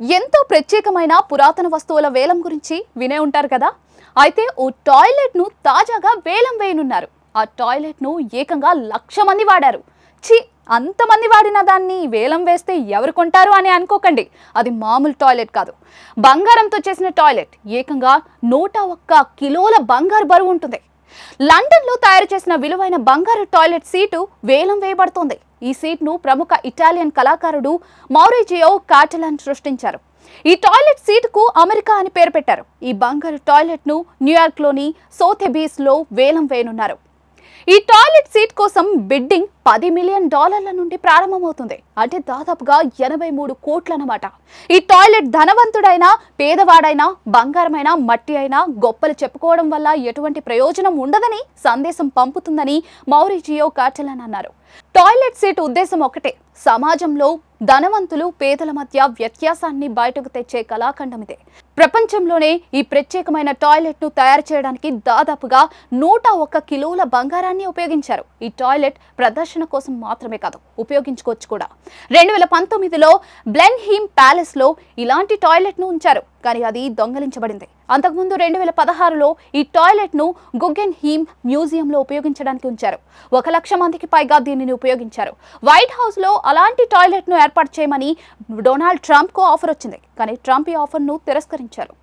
ఎంతో ప్రత్యేకమైన పురాతన వస్తువుల వేలం గురించి వినే ఉంటారు కదా? అయితే ఓ టాయిలెట్ను తాజాగా వేలం వేయనున్నారు. ఆ టాయిలెట్ను ఏకంగా లక్ష మంది వాడారు. ఛీ అంతమంది వాడిన దాన్ని వేలం వేస్తే ఎవరు కొంటారు అని అనుకోకండి. అది మామూలు టాయిలెట్ కాదు. బంగారంతో చేసిన టాయిలెట్. ఏకంగా నూట ఒక్క కిలోల బంగారు బరువు ఉంటుంది. లండన్లో తయారు చేసిన విలువైన బంగారు టాయిలెట్ సీటు వేలం వేయబడుతోంది. ఈ సీట్ను ప్రముఖ ఇటాలియన్ కళాకారుడు మౌరిజియో కాటలాన్ సృష్టించారు. ఈ టాయిలెట్ సీటుకు అమెరికా అని పేరు పెట్టారు. ఈ బంగారు టాయిలెట్ను న్యూయార్క్లోని సోథెబీస్లో వేలం వేయనున్నారు. ఈ టాయిలెట్ సీట్ కోసం బిడ్డింగ్ పది మిలియన్ డాలర్ల నుండి ప్రారంభమవుతుంది. అంటే దాదాపుగా ఎనభై మూడు కోట్లన్నమాట. ఈ టాయిలెట్ ధనవంతుడైనా పేదవాడైనా బంగారమైన మట్టి అయినా గొప్పలు చెప్పుకోవడం వల్ల ఎటువంటి ప్రయోజనం ఉండదని సందేశం పంపుతుందని మౌరిజియో కాటలన్ అన్నారు. టాయిలెట్ సీట్ ఉద్దేశం ఒకటే సమాజంలో ధనవంతులు పేదల మధ్య వ్యత్యాసాన్ని బయటకు తెచ్చే కళాఖండం ఇదే ప్రపంచంలోనే ఈ ప్రత్యేకమైన టాయిలెట్ను తయారు చేయడానికి దాదాపుగా నూట ఒక్క కిలోల బంగారాన్ని ఉపయోగించారు. ఈ టాయిలెట్ ప్రదర్శన కోసం మాత్రమే కాదు ఉపయోగించుకోవచ్చు కూడా. రెండు వేల పంతొమ్మిదిలో బ్లెన్హీమ్ ప్యాలెస్లో ఇలాంటి టాయిలెట్ను ఉంచారు. కానీ అది దొంగలించబడింది. అంతకుముందు రెండు వేల పదహారులో ఈ టాయిలెట్ను గుగెన్ హీమ్ మ్యూజియంలో ఉపయోగించడానికి ఉంచారు. ఒక లక్ష మందికి పైగా దీనిని ఉపయోగించారు. వైట్ హౌస్లో అలాంటి టాయిలెట్ను ఏర్పాటు చేయమని డొనాల్డ్ ట్రంప్కు ఆఫర్ వచ్చింది. కానీ ట్రంప్ ఈ ఆఫర్ను తిరస్కరించారు.